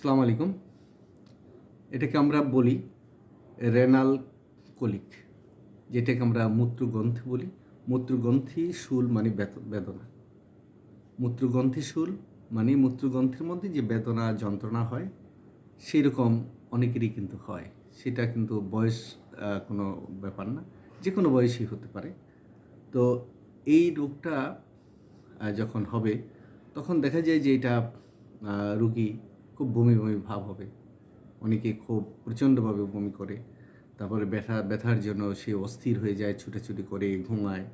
আসসালামু আলাইকুম। এটাকে আমরা বলি রেনাল কলিক, যেটাকে আমরা মূত্রগ্রন্থি বলি। মূত্রগ্রন্থি শুল মানে বেদনা। মূত্রগ্রন্থি শুল মানে মূত্রগ্রন্থির মধ্যে যে বেদনা, যন্ত্রণা হয় সেই রকম অনেকেরই কিন্তু হয়। সেটা কিন্তু বয়স কোনো ব্যাপার না যে কোনো বয়সই হতে পারে। তো এই রোগটা যখন হবে, তখন দেখা যায় যে এটা রুগী খুব বমি বমি ভাব হবে। অনেকে খুব প্রচণ্ডভাবে বমি করে। তারপরে ব্যথা, ব্যথার জন্য সে অস্থির হয়ে যায়, ছুটাছুটি করে, ঘুমায়,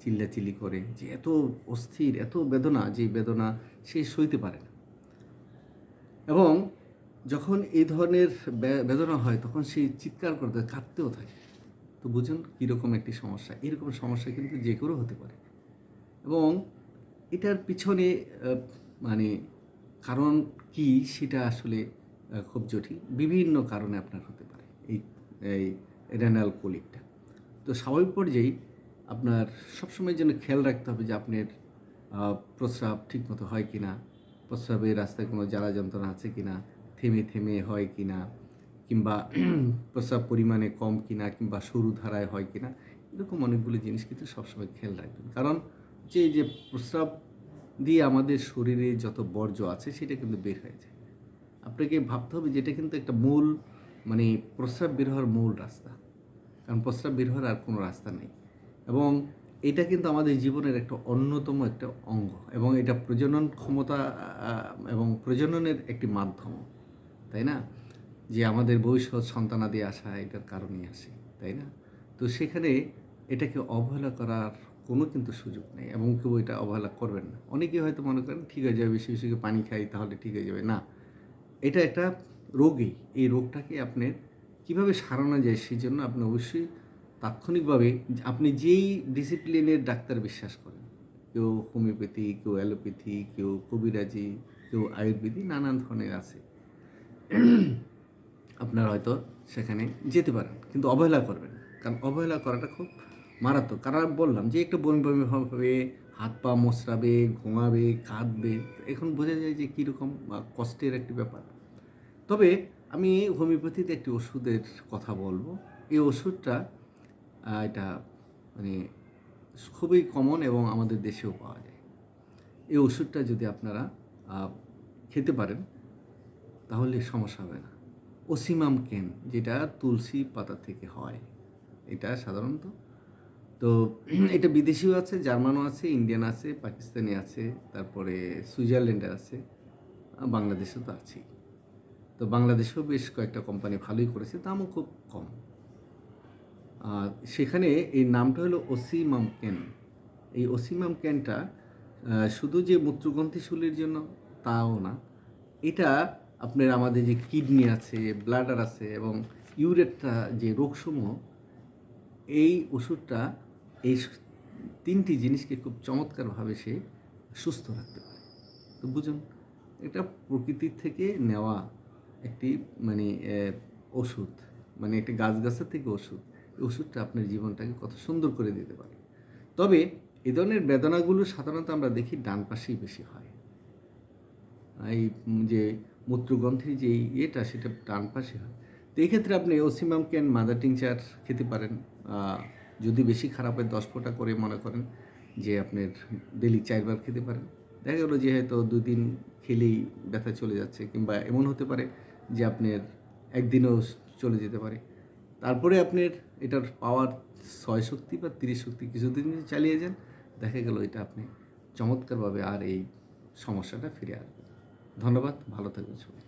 চিল্লাচিল্লি করে। যে এত অস্থির, এত বেদনা, যে বেদনা সে সইতে পারে না। এবং যখন এই ধরনের বেদনা হয়, তখন সে চিৎকার করতে, কাঁদতেও থাকে। তো বুঝুন কীরকম একটি সমস্যা। এরকম সমস্যা কিন্তু যে কেউ হতে পারে। এবং এটার পিছনে মানে কারণ কি সেটা আসলে খুব জটিল। বিভিন্ন কারণে আপনার হতে পারে এই এই রেনাল কোলিকটা। তো স্বাভাবিক পর্যায়ে আপনার সবসময় যেন খেয়াল রাখতে হবে যে আপনার প্রস্রাব ঠিকমতো হয় কি না প্রস্রাবের রাস্তায় কোনো জ্বালা যন্ত্রণা আছে কি না থেমে থেমে হয় কি না কিংবা প্রস্রাব পরিমাণে কম কিনা, কিংবা সরু ধারায় হয় কিনা, এরকম অনেকগুলো জিনিস কিন্তু সবসময় খেয়াল রাখবেন। কারণ যে যে প্রস্রাব দিয়ে আমাদের শরীরে যত বর্জ্য আছে সেটা কিন্তু বের হয়ে যায়। আপনাকে ভাবতে হবে যে এটা কিন্তু একটা মূল মানে প্রস্রাব বের হওয়ার মূল রাস্তা। কারণ প্রস্রাব বের হওয়ার আর কোনো রাস্তা নেই। এবং এটা কিন্তু আমাদের জীবনের একটা অন্যতম একটা অঙ্গ। এবং এটা প্রজনন ক্ষমতা এবং প্রজননের একটি মাধ্যম। তাই না? যে আমাদের ভবিষ্যৎ সন্তানাদি আসা, এটার কারণেই আসে। তাই না? তো সেখানে এটাকে অবহেলা করার কোনো কিন্তু সুযোগ নেই এবং কেউ এটা অবহেলা করবেন না। অনেকেই হয়তো মনে করেন, ঠিক হয়ে যাবে, বেশি বেশি পানি খাই, তাহলে ঠিক হয়ে যাবে। না, এটা একটা রোগই। এই রোগটাকে আপনার কীভাবে সারানো যায় সেই জন্য আপনি অবশ্যই তাৎক্ষণিকভাবে আপনি যেই ডিসিপ্লিনের ডাক্তার বিশ্বাস করেন, কেউ হোমিওপ্যাথি, কেউ অ্যালোপ্যাথি, কেউ কবিরাজি, কেউ আয়ুর্বেদিক নানান ধরনের আছে। আপনার হয়তো সেখানে যেতে পারেন, কিন্তু অবহেলা করবেন কারণ অবহেলা করাটা খুব মারাত্মক। কারণ বললাম যে একটু বমি বমি হবে, হাত পা মোচড়াবে ঘুমাবে, কাঁদবে, এখন বোঝা যায় যে কীরকম কষ্টের একটি ব্যাপার। তবে আমি হোমিওপ্যাথিতে একটি ওষুধের কথা বলব। এই ওষুধটা এটা মানে খুবই কমন এবং আমাদের দেশেও পাওয়া যায়। এই ওষুধটা যদি আপনারা খেতে পারেন, তাহলে সমস্যা হবে না। ওসিমাম কেন যেটা তুলসী পাতা থেকে হয়, এটা সাধারণত তো এটা বিদেশিও আছে, জার্মানও আছে, ইন্ডিয়ান আছে, পাকিস্তানি আছে, তারপরে সুইজারল্যান্ডে আছে বাংলাদেশে তো আছেই। তো বাংলাদেশেও বেশ কয়েকটা কোম্পানি ভালোই করেছে, দামও খুব কম। আর সেখানে এই নামটা হলো ওসিমাম ক্যান এই ওসিমাম ক্যানটা শুধু যে মূত্রগ্রন্থি শুলির জন্য তাও না, এটা আপনার আমাদের যে কিডনি আছে, ব্লাডার আছে এবং ইউরেটটা যে রোগসমূহ, এই ওষুধটা এই তিনটি জিনিসকে খুব চমৎকারভাবে সে সুস্থ রাখতে পারে। তো বুঝুন, এটা প্রকৃতির থেকে নেওয়া একটি মানে ওষুধ মানে একটি গাছ গাছের থেকে ওষুধ। এই ওষুধটা আপনার জীবনটাকে কত সুন্দর করে দিতে পারে। তবে এ ধরনের বেদনাগুলো সাধারণত আমরা দেখি ডান পাশেই বেশি হয়। এই যে মূত্রগ্রন্থির যে ইয়েটা, সেটা ডান পাশে হয়। তো এই ক্ষেত্রে আপনি ওসিমাম ক্যান মাদার টিংচার খেতে পারেন? যদি বেশি খারাপ হয় দশ ফোঁটা করে মনে করেন যে আপনার ডেলি চারবার খেতে পারেন, দেখা গেলো যে হয়তো দুদিন খেলেই ব্যথা চলে যাচ্ছে কিংবা এমন হতে পারে যে আপনার একদিনও চলে যেতে পারে। তারপরে আপনার এটার পাওয়ার ছয় শক্তি বা তিরিশ শক্তি কিছুদিন চালিয়ে যান, দেখা গেল এটা আপনি চমৎকারভাবে আর এই সমস্যাটা ফিরে আসবে ধন্যবাদ, ভালো থাকবেন সবাই।